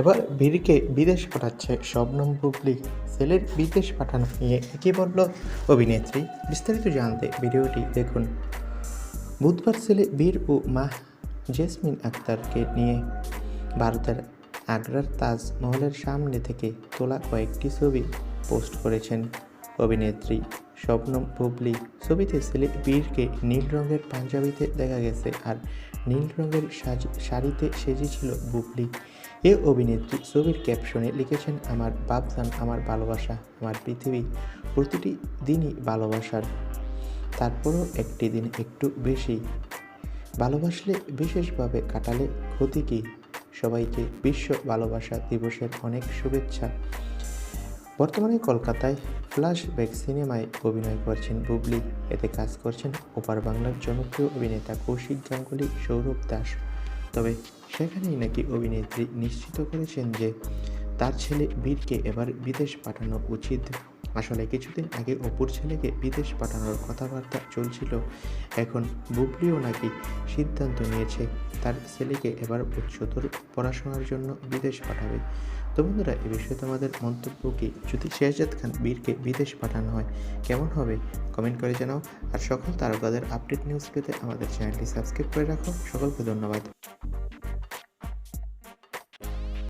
এবার বীরকে বিদেশ পাঠাচ্ছে শবনম বুবলি। ছেলের বিদেশ পাঠানো নিয়ে কী বলল অভিনেত্রী, বিস্তারিত জানতে ভিডিওটি দেখুন। বুধবার ছেলে বীর ও মা জেসমিন আক্তারকে নিয়ে ভারতের আগ্রার তাজমহলের সামনে থেকে তোলা কয়েকটি ছবি পোস্ট করেছেন অভিনেত্রী শবনম বুবলি। ছবিতে ছেলে বীরকে নীল রঙের পাঞ্জাবিতে দেখা গেছে আর নীল রঙের সাজ, শাড়িতে সেজেছিল বুবলি। এ অভিনেত্রী ছবির ক্যাপশনে লিখেছেন, আমার বাপজান আমার ভালোবাসা, আমার পৃথিবী, প্রতিটি দিনই ভালোবাসার। তারপরও একটি দিন একটু বেশি। ভালোবাসলে বিশেষভাবে কাটালে ক্ষতি কী? সবাইকে বিশ্ব ভালোবাসা দিবসের অনেক শুভেচ্ছা। বর্তমানে কলকাতায় ফ্ল্যাশব্যাক সিনেমায় অভিনয় করছেন বুবলি। এতে কাজ করছেন ওপার বাংলার জনপ্রিয় অভিনেতা কৌশিক গাঙ্গুলি, সৌরভ দাস তবে সেখানেই নাকি অভিনেত্রী নিশ্চিত করেছেন যে তার ছেলে বীরকে এবার বিদেশ পাঠানো উচিত। আসলে কিছুদিন আগে অপুর ছেলেকে বিদেশ পাঠানোর কথাবার্তা চলছিল। এখন বুবলিও নাকি সিদ্ধান্ত নিয়েছে তার ছেলেকে এবার উচ্চতর পড়াশোনার জন্য বিদেশ পাঠাবে। তো বন্ধুরা, এ বিষয়ে তোমাদের মন্তব্য কি? যদি শেহজাদ খান বীরকে বিদেশ পাঠানো হয়, কেমন হবে? কমেন্ট করে জানাও। আর সকল তারকাদের আপডেট নিউজ পেতে আমাদের চ্যানেলটি সাবস্ক্রাইব করে রাখো। সকলকে ধন্যবাদ।